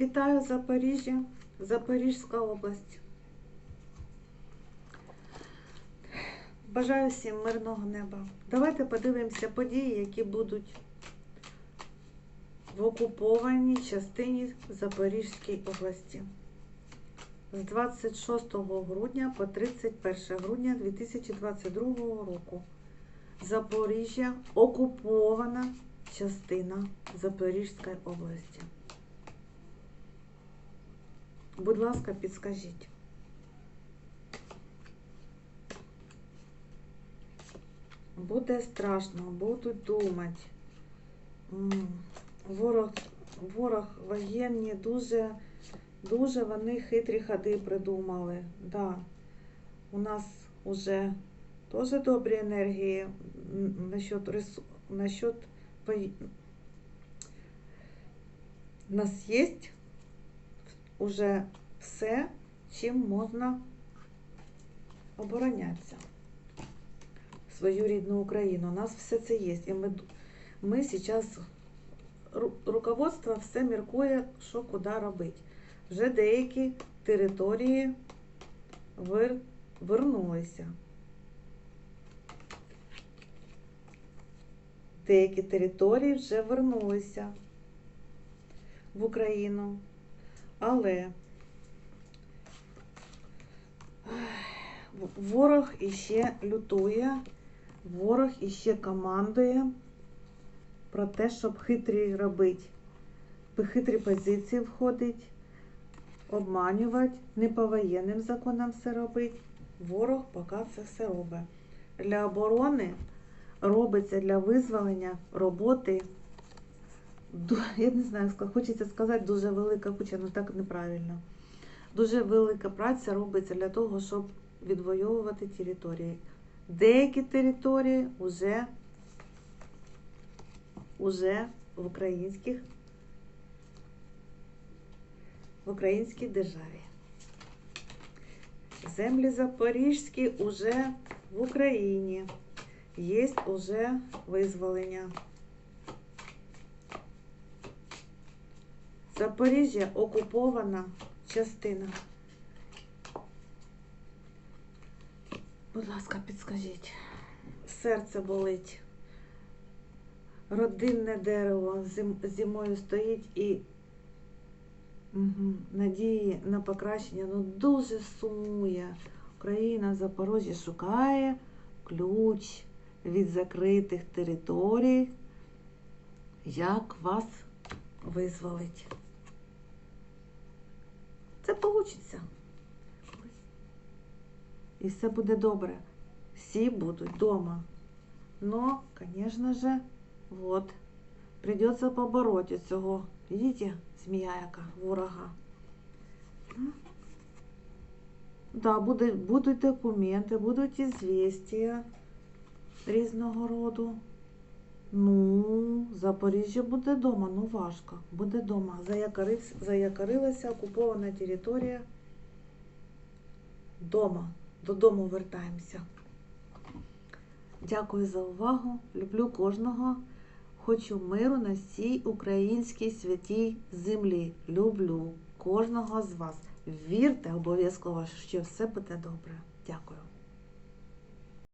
Вітаю Запоріжжя, Запорізька область. Бажаю всім мирного неба. Давайте подивимося події, які будуть в окупованій частині Запорізької області з 26 грудня по 31 грудня 2022 року. Запоріжжя окупована частина Запорізької області. Будь ласка, підскажіть. Буде страшно, будуть думати. Ворог, ворог воєнні дуже, дуже вони хитрі ходи придумали. Да. У нас уже теж добрі енергії насчет, насчет У нас є уже все, чим можна оборонятися. Свою рідну Україну. У нас все це є. І ми, ми зараз руководство все міркує, що куди робити. Вже деякі території вир, вернулися. Деякі території вже вернулися в Україну. Але ворог іще лютує, ворог іще командує про те, щоб хитрі робити, хитрі позиції входить, обманювати, не по воєнним законам все робить. Ворог поки це все робить. Для оборони робиться для визволення роботи. Я не знаю, хочеться сказати дуже велика куча, але так неправильно. Дуже велика праця робиться для того, щоб відвоювати території. Деякі території вже, вже в українських в українській державі. Землі запорізькі уже в Україні. Є уже визволення. Запоріжжя окупована частина. Будь ласка, підскажіть. Серце болить. Родинне дерево зим, зимою стоїть і угу, надії на покращення ну дуже сумує. Україна Запоріжжя шукає ключ від закритих територій. Як вас визволить? Це вийде. І все буде добре. Всі будуть вдома. Но, конечно же, вот, придется побороти цього. Видите, змія яка, ворога. Да, буде, будуть документи, будуть ізвістія різного роду. Ну, Запоріжжя буде вдома, ну важко. Буде вдома. Заякорив, заякорилася окупована територія. Дома. Додому вертаємося. Дякую за увагу. Люблю кожного. Хочу миру на всій українській святій землі. Люблю кожного з вас. Вірте обов'язково, що все буде добре. Дякую.